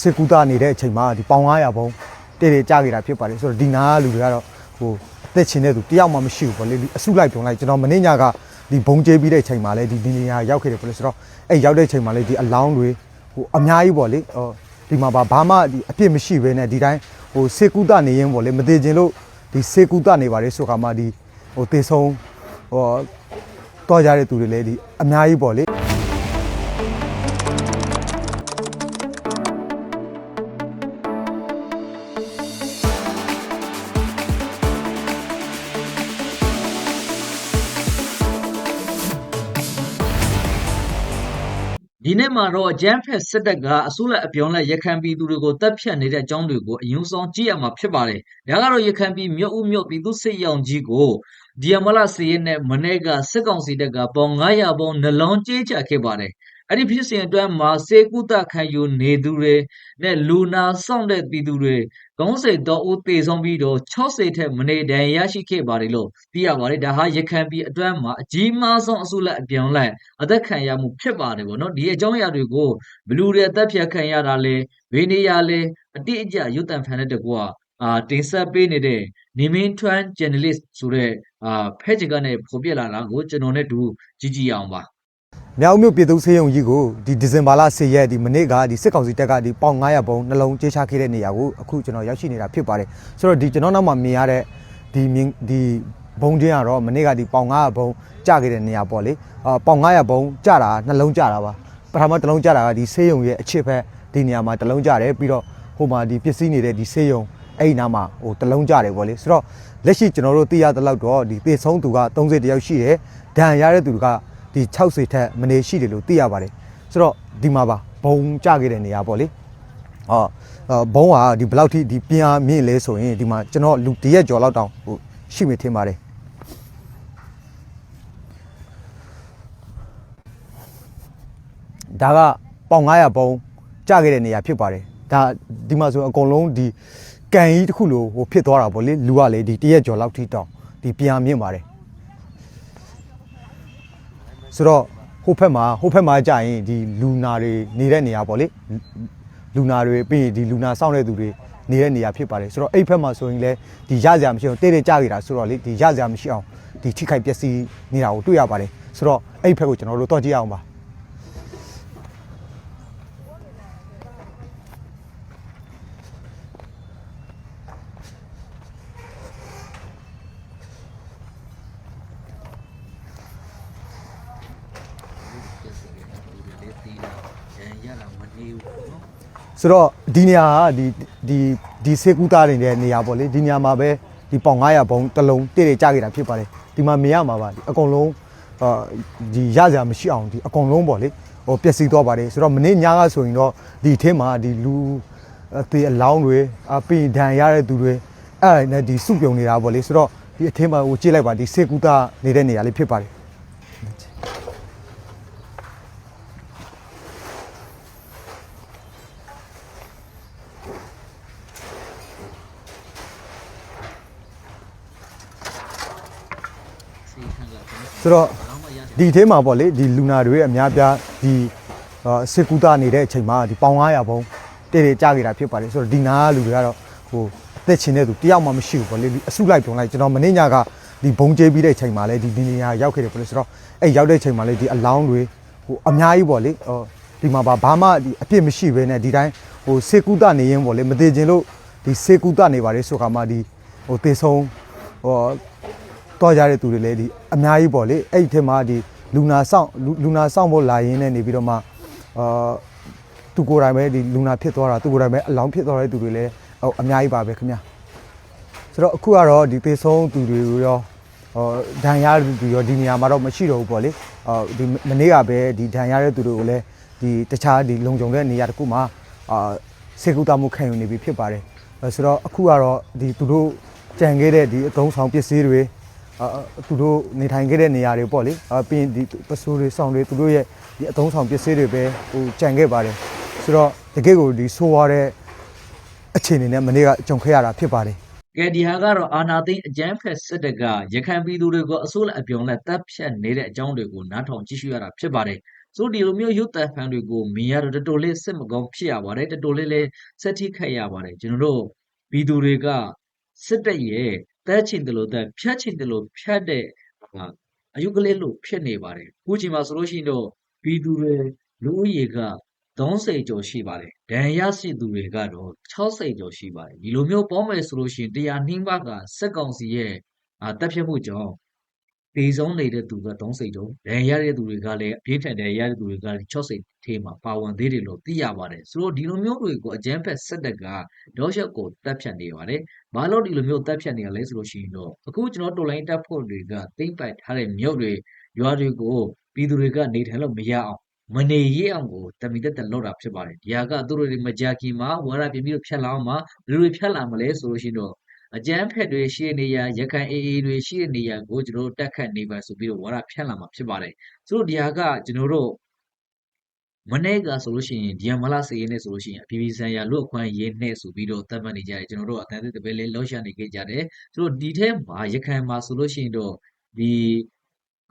စစ်ကူတာနေတဲ့အချိန်မှာဒီပေါင်900ဘုံတေးတေးကြားခဲ့တာဖြစ်ပါတယ်ဆိုတော့ဒီနာကလူတွေကတော့ဟိုအသက်ရှင်တဲ့သူတယောက်မှမရှိဘူးပေါ့လေဒီအစုလိုက်ပြုံလိုက်ကျွန်တော်မနေ့ညကဒီဘုံကျဲပြီးတဲ့အချိန်မှာလည်းဒီဒီနေရာရောက်ခဲ့တယ်ပေါ့လေဆိုတော့အဲ့ရောက်တဲ့အချိန်မှာလည်းဒီအလောင်းတွေဟိုအများကြီးပေါ့လေဟိုဒီမှာဘာဘာမှဒီအပြစ်မရှိဘဲနဲ့ဒီတိုင်းဟိုစစ်ကူတာနေရင်ပေါ့လေမသေးခြင်းလို့ဒီစစ်ကူတာနေပါလေဆိုခါမှဒီဟိုတေဆုံးဟိုတော့ကြတဲ့သူတွေလည်းဒီအများကြီးပေါ့လေ ဒီနေ့မှာတော့အကြမ်းဖက်စစ်တပ်ကအစိုးရအပြောင်းလဲရခံပြည်သူတွေကိုတပ်ဖြတ်နေတဲ့အကြောင်းတွေကိုအယုံဆောင်ကြည့်ရမှာဖြစ်ပါတယ်။ဒါကတော့ရခံပြည်မြို့ဦးမြို့ပြည်သူစစ်ရောင်ကြီးကိုဒီယမလာစီရင်နဲ့မနေ့ကစစ်ကောင်စီတပ်ကပေါင်900ပေါင်နှလုံးကြေးချခဲ့ပါတယ်။ အဲ့ဒီဖြစ်စဉ်အတွင်းမှာစေကုသခံယူနေသူတွေနဲ့လူနာဆောင်တဲ့ပြည်သူတွေခေါင်းစိတ်တော့ဦးတေဆုံးပြီးတော့60ထက်မနေတန်ရရှိခဲ့ပါတယ်လို့သိရပါတယ်။ဒါဟာရခံပြည်အတွင်းမှာအကြီးမားဆုံးအစိုးရအပြောင်းလဲအသက်ခံရမှုဖြစ်ပါတယ်ဗောနော်ဒီအကြောင်းအရာတွေကိုဘလူတွေအသက်ဖြတ်ခံရတာလဲဘေးနေရလဲအတိအကျရုတ်တံဖန်တဲ့တကွာအာတင်ဆက်ပေးနေတဲ့နေမင်းထွန်း journalist ဆိုတဲ့အာဖဲချင်ကနေဖော်ပြလာတာကိုကျွန်တော်နဲ့တူကြည့်ကြည့်အောင်ပါ မြောက်မြို့ပြည်သူ့ဆေးရုံကြီးကိုဒီဒီဇင်ဘာလ10ရက်ဒီမနေ့ကဒီစစ်ကောင်စီတပ်ကဒီပေါင်900ဘုံနှလုံးကြေးချခဲ့တဲ့နေရာကိုအခုကျွန်တော်ရောက်ရှိနေတာဖြစ်ပါတယ်ဆိုတော့ဒီကျွန်တော်နောက်မှာမြင်ရတဲ့ဒီမြင်ဒီဘုံချင်းကတော့မနေ့ကဒီပေါင်900ဘုံကျခဲ့တဲ့နေရာပေါ့လေအာပေါင်900ဘုံကျတာနှလုံးကျတာပါပထမတစ်လုံးကျတာကဒီဆေးရုံရဲ့အချစ်ဖက်ဒီနေရာမှာတစ်လုံးကျတယ်ပြီးတော့ဟိုမှာဒီပစ္စည်းနေတဲ့ဒီဆေးရုံအဲ့ဒီနားမှာဟိုတစ်လုံးကျတယ်ပေါ့လေဆိုတော့လက်ရှိကျွန်တော်တို့သိရသလောက်တော့ဒီသေဆုံးသူက30တယောက်ရှိတယ်ဒဏ်ရာရတဲ့သူက ဒီ60ထက်မနေရှိတယ်လို့သိရပါတယ်ဆိုတော့ဒီမှာပါဘုံကြခဲ့တဲ့နေရာပေါ့လေဟောအော်ဘုံကဒီဘယ်လောက်ထိဒီပြင်းအားမြင့်လဲဆိုရင်ဒီမှာကျွန်တော်လူတရက်ကျော်လောက်တောင်ဟိုရှိမိထင်ပါတယ်ဒါကပေါင်900ဘုံကြခဲ့တဲ့နေရာဖြစ်ပါတယ်ဒါဒီမှာဆိုအကုန်လုံးဒီကန်ကြီးတစ်ခုလိုဟိုဖြစ်သွားတာပေါ့လေလူကလေဒီတရက်ကျော်လောက်ထိတောင်ဒီပြင်းအားမြင့်ပါတယ် ဆိုတော့ဟိုဘက်မှာဟိုဘက်မှာကြာရင်ဒီလူနာတွေနေတဲ့နေရာပေါ့လေလူနာတွေပြီးရင်ဒီလူနာစောင့်တဲ့သူတွေနေတဲ့နေရာဖြစ်ပါတယ်ဆိုတော့အဲ့ဘက်မှာဆိုရင်လည်းဒီရစရာမရှိအောင်တိတ်တိတ်ကြာနေတာဆိုတော့လေဒီရစရာမရှိအောင်ဒီထိခိုက်ပျက်စီးနေတာကိုတွေ့ရပါတယ်ဆိုတော့အဲ့ဘက်ကိုကျွန်တော်တို့တော့ကြည့်ရအောင်ပါ ဆိုတော့ဒီနေရာကဒီဒီဒီစေကူတာနေတဲ့နေရာပေါ့လေဒီနေရာမှာပဲဒီပေါင်900ဘုံတစ်လုံးတိတိကျခဲ့တာဖြစ်ပါတယ်ဒီမှာမြင်ရမှာပါဒီအကုန်လုံးအာဒီရစရာမရှိအောင်ဒီအကုန်လုံးပေါ့လေဟိုပျက်စီးသွားပါတယ်ဆိုတော့မနေ့ညကဆိုရင်တော့ဒီအထင်းမှာဒီလူအသေးအလောင်းတွေအပင်ဒဏ်ရတဲ့သူတွေအဲ့ဒါနဲ့ဒီစုပြုံနေတာပေါ့လေဆိုတော့ဒီအထင်းမှာဟိုကြည့်လိုက်ပါဒီစေကူတာနေတဲ့နေရာလေးဖြစ်ပါတယ် ဆိုတော့ဒီထဲမှာပေါ့လေဒီလူနာတွေအများပြားဒီအာစစ်ကူတာနေတဲ့အချိန်မှာဒီပေါင်900ဘုံတေးတေးကြားခဲ့တာဖြစ်ပါတယ်ဆိုတော့ဒီနာကလူတွေကတော့ဟိုအသက်ရှင်တဲ့သူတယောက်မှမရှိဘူးပေါ့လေဒီအစုလိုက်ပြုံလိုက်ကျွန်တော်မနေ့ညကဒီဘုံကျဲပြီးတဲ့အချိန်မှာလည်းဒီဒီနေရာရောက်ခဲ့တယ်ပေါ့လေဆိုတော့အဲ့ရောက်တဲ့အချိန်မှာလည်းဒီအလောင်းတွေဟိုအများကြီးပေါ့လေဟိုဒီမှာဘာဘာမှဒီအပြစ်မရှိဘဲနဲ့ဒီတိုင်းဟိုစစ်ကူတာနေရင်ပေါ့လေမသေးခြင်းလို့ဒီစစ်ကူတာနေပါလေဆိုခါမှဒီဟိုတေဆုံးဟို တော့ကြတဲ့သူတွေလည်းဒီအများကြီးပေါ့လေအဲ့ဒီထဲမှာဒီလူနာဆောင်လူလူနာဆောင်ဖို့လာရင်းနဲ့နေပြီးတော့မှအာသူကိုယ်တိုင်ပဲဒီလူနာဖြစ်သွားတာသူကိုယ်တိုင်ပဲအလောင်းဖြစ်သွားတဲ့သူတွေလည်းဟိုအများကြီးပါပဲခင်ဗျာဆိုတော့အခုကတော့ဒီသေဆုံးသူတွေရောဟိုဒဏ်ရာရတဲ့သူတွေရောဒီနေရာမှာတော့မရှိတော့ဘူးပေါ့လေအော်ဒီမနေ့ကပဲဒီဒဏ်ရာရတဲ့သူတွေကိုလည်းဒီတခြားဒီလုံခြုံတဲ့နေရာတစ်ခုမှာအာစေကူတာမှုခံယူနေပြီဖြစ်ပါတယ်အဲဆိုတော့အခုကတော့ဒီသူတို့ကြံခဲ့တဲ့ဒီအသုံးဆောင်ပစ္စည်းတွေအာ သူတို့နေထိုင်ခဲ့တဲ့နေရာတွေပေါ့လေအာပြီးရင်ဒီပစိုးတွေစောင်းတွေသူတို့ရဲ့ဒီအသုံးဆောင်ပစ္စည်းတွေပဲဟိုကြံခဲ့ပါတယ်ဆိုတော့တကယ့်ကိုဒီဆိုးရတဲ့အခြေအနေနဲ့မနေ့ကကြုံခဲ့ရတာဖြစ်ပါတယ်ကဲဒီဟာကတော့အာနာသိန်းအကြမ်းဖက်စစ်တပ်ကရခိုင်ပြည်သူတွေကိုအစိုးရအပြောင်းလဲတပ်ဖြတ်နေတဲ့အကြောင်းတွေကိုနားထောင်ကြည့်ရှုရတာဖြစ်ပါတယ်ဆိုတော့ဒီလိုမျိုးရုပ်သံဖန်တွေကိုမြင်ရတော့တော်တော်လေးစိတ်မကောင်းဖြစ်ရပါတယ်တော်တော်လေးလည်းဆက်ထိခိုက်ရပါတယ်ကျွန်တော်တို့ဗီဒီယိုတွေကစစ်တပ်ရဲ့ တဲချင်တယ်လို့တဲဖြတ်ချင်တယ်လို့ဖြတ်တဲ့ဟာအယုကလေးလို့ဖြစ်နေပါတယ်အခုချိန်မှာဆိုလို့ရှိရင်တော့ဗီဒီယိုတွေလူဦးရေက30ကျော်ရှိပါတယ်ဒဏ်ရာရှိသူတွေကတော့60ကျော်ရှိပါတယ်ဒီလိုမျိုးပေါင်းမယ်ဆိုလို့ရှိရင်တရားနှင်းပါကစက်ကောင်စီရဲ့အာတပ်ဖြတ်မှုကြောင့် ဒေဆုံးနေတဲ့သူက30ကျော်ဒဏ်ရာရတဲ့သူတွေကလည်းအပြင်းထန်ဒဏ်ရာရတဲ့သူတွေကလည်း60ထေးမှာပါဝင်သေးတယ်လို့သိရပါတယ်ဆိုတော့ဒီလိုမျိုးတွေကိုအကြမ်းဖက်စစ်တပ်ကဒေါရှက်ကိုတပ်ဖြတ်နေပါတယ်ဘာလို့ဒီလိုမျိုးတပ်ဖြတ်နေရလဲဆိုလို့ရှိရင်တော့အခုကျွန်တော်တော်လိုင်းတပ်ဖွဲ့တွေကတိမ့်ပိုက်ထားတဲ့မြို့တွေရွာတွေကိုပြည်သူတွေကနေထိုင်လို့မရအောင်မနေရအောင်ကိုတမီတက်တက်လောက်တာဖြစ်ပါတယ်ဒီဟာကသူတို့တွေမကြခင်မှာဝါရပြင်းပြီးတော့ဖြတ်လာအောင်မှာဘယ်လိုတွေဖြတ်လာမလဲဆိုလို့ရှိရင်တော့ အကြမ်းဖက်တွေရှိတဲ့နေရာရခိုင်အေအေတွေရှိတဲ့နေရာကိုကျွန်တော်တို့တက်ခတ်နေပါဆိုပြီးတော့ဝါရဖြတ်လာမှာဖြစ်ပါတယ်ဆိုတော့ဒီဟာကကျွန်တော်တို့မနေ့ကဆိုလို့ရှိရင်ဒီယမလာစေရင်နဲ့ဆိုလို့ရှိရင်အပြည်ပြည်ဆိုင်ရာလူအခွင့်အရေးနဲ့ဆိုပြီးတော့သတ်မှတ်နေကြတယ်ကျွန်တော်တို့အတန်းသေးတပည့်လေးလောက်ရှာနေခဲ့ကြတယ်ဆိုတော့ဒီထဲမှာရခိုင်မှာဆိုလို့ရှိရင်တော့ဒီ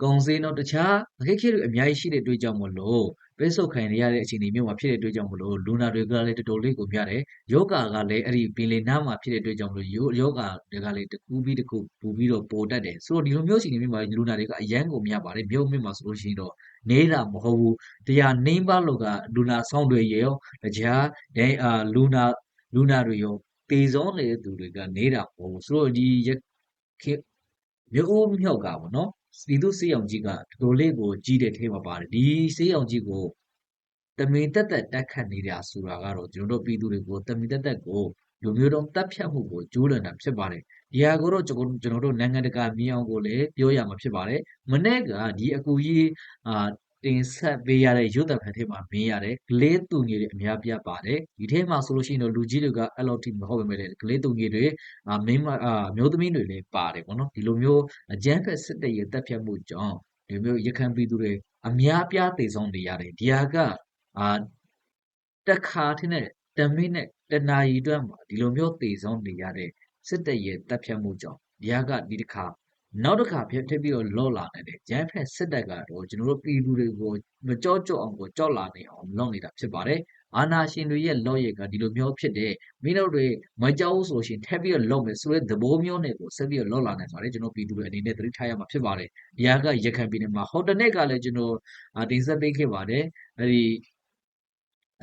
ကုံစင်းတော့တခြားအခက်အခဲတွေအများကြီးရှိတဲ့အတွက်ကြောင့်မလို့ ပိတ်ဆို့ခံရတဲ့အခြေအနေမျိုးမှာဖြစ်တဲ့အတွက်ကြောင့်မလို့လူနာတွေကလည်းတော်တော်လေးကိုများတယ်ယောဂါကလည်းအဲ့ဒီပင်လယ်နားမှာဖြစ်တဲ့အတွက်ကြောင့်မလို့ယောဂါတွေကလည်းတစ်ခုပြီးတစ်ခုပူပြီးတော့ပိုတက်တယ်ဆိုတော့ဒီလိုမျိုးအခြေအနေမျိုးမှာလူနာတွေကအရန်ကိုများပါတယ်မြို့မြင့်မှာဆိုလို့ရှိရင်တော့နေတာမဟုတ်ဘူးတရားနှင်းပါလို့ကလူနာဆောင်တွေရောတခြားဒဲအာလူနာလူနာတွေရောတေဆုံးနေတဲ့သူတွေကနေတာမဟုတ်ဘူးဆိုတော့ဒီရခေမြို့ဦးမြောက်ကပေါ့နော် ပြည်သူစေးအောင်ကြီးကတော်တော်လေးကိုကြီးတဲ့ထဲမှာပါတယ်ဒီစေးအောင်ကြီးကိုတမင်တက်တက်တက်ခတ်နေတာဆိုတာကတော့ကျွန်တော်တို့ပြည်သူတွေကိုတမင်တက်တက်ကိုလူမျိုးတုံးတပ်ဖြတ်မှုကိုကျိုးလွန်တာဖြစ်ပါတယ်ဒီဟာကိုတော့ကျွန်တော်ကျွန်တော်တို့နိုင်ငံတကာမြင်အောင်ကိုလည်းပြောရမှာဖြစ်ပါတယ်မနေ့ကဒီအကူကြီးအာ တင်ဆက်ပေးရတဲ့ရုပ်သံဖန်ထဲမှာမြင်ရတယ်ဂလေးတူငယ်တွေအများပြပါတယ်ဒီထဲမှာဆိုလို့ရှိရင်တော့လူကြီးတွေကအဲ့လိုတိမဟုတ်ပေမဲ့ဂလေးတူငယ်တွေအာမင်းမအာမျိုးသမီးတွေလည်းပါတယ်ပေါ့နော်ဒီလိုမျိုးအကြမ်းဖက်စစ်တပ်ရဲ့တပ်ဖြတ်မှုကြောင့်ဒီမျိုးရခိုင်ပြည်သူတွေအများပြားတည်ဆုံးနေရတယ်ဒီဟာကအာတက်ခါထင်းတဲ့တမိနစ်တနာရီအတွက်မှာဒီလိုမျိုးတည်ဆုံးနေရတဲ့စစ်တပ်ရဲ့တပ်ဖြတ်မှုကြောင့်ဒီဟာကဒီတစ်ခါ နောက်တစ်ခါဖြစ်ထပ်ပြီးတော့လော့လာနေတယ်။ကျန်းဖက်စစ်တပ်ကတော့ကျွန်တော်တို့ပြည်သူတွေကိုမကြော့ကြော့အောင်ကိုကြော့လာနေအောင်လုပ်နေတာဖြစ်ပါတယ်။အာနာရှင်တွေရဲ့လော့ရက်ကဒီလိုမျိုးဖြစ်တဲ့မင်းတို့တွေမကြောက်ဆိုရှင်ထပ်ပြီးတော့လုပ်မယ်ဆိုတဲ့သဘောမျိုးနဲ့ကိုဆက်ပြီးတော့လော့လာနေပါတယ်ကျွန်တော်ပြည်သူတွေအနေနဲ့သတိထားရမှာဖြစ်ပါတယ်။ဒီဟာကရခိုင်ပြည်နယ်မှာဟိုတနေ့ကလည်းကျွန်တော်တင်ဆက်ပေးခဲ့ပါတယ်။အဲဒီ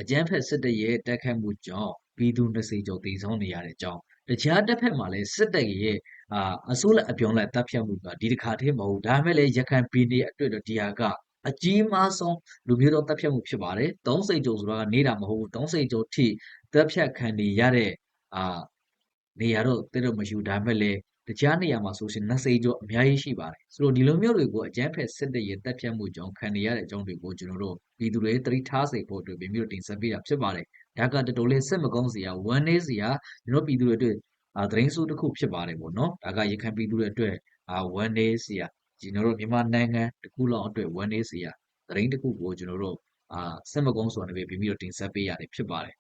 အကျန်းဖက်စစ်တပ်ရဲ့တက်ခတ်မှုကြောင့်ပြည်သူ20ကျော်တည်ဆုံးနေရတဲ့အကြောင်း တခြားတစ်ဖက်မှာလည်းစစ်တပ်ရဲ့အာအစိုးရအပြောင်းလဲတပ်ဖြတ်မှုကဒီတစ်ခါတည်းမဟုတ်ဒါပေမဲ့လည်းရခိုင်ပြည်နယ်အတွက်တော့ဒီဟာကအကြီးမားဆုံးလူမျိုးတော်တပ်ဖြတ်မှုဖြစ်ပါတယ်30ကျော်ဆိုတာကနေတာမဟုတ်ဘူး30ကျော်ထိတပ်ဖြတ်ခံနေရတဲ့အာနေရာတော့တိတော့မရှိဘူးဒါပေမဲ့လည်း တခြားနေရာမှာဆိုရှင်20ကျော်အများကြီးရှိပါတယ်ဆိုတော့ဒီလိုမျိုးတွေကိုအကြမ်းဖက်စစ်တပ်ရဲ့တပ်ဖြတ်မှုကြောင့်ခံနေရတဲ့အကြောင်းတွေကိုကျွန်တော်တို့ပြည်သူတွေသတိထားစေဖို့အတွက်ပြင်ပြီးတော့တင်ဆက်ပေးတာဖြစ်ပါတယ်ဒါကတော်တော်လေးစိတ်မကောင်းစရာဝမ်းနည်းစရာကျွန်တော်ပြည်သူတွေအတွက်အာသတင်းဆိုးတစ်ခုဖြစ်ပါတယ်ပေါ့နော်ဒါကရခိုင်ပြည်သူတွေအတွက်အာဝမ်းနည်းစရာကျွန်တော်တို့မြန်မာနိုင်ငံတစ်ခုလုံးအတွက်ဝမ်းနည်းစရာသတင်းတစ်ခုကိုကျွန်တော်တို့အာစိတ်မကောင်းစွာနဲ့ပြင်ပြီးတော့တင်ဆက်ပေးရတယ်ဖြစ်ပါတယ်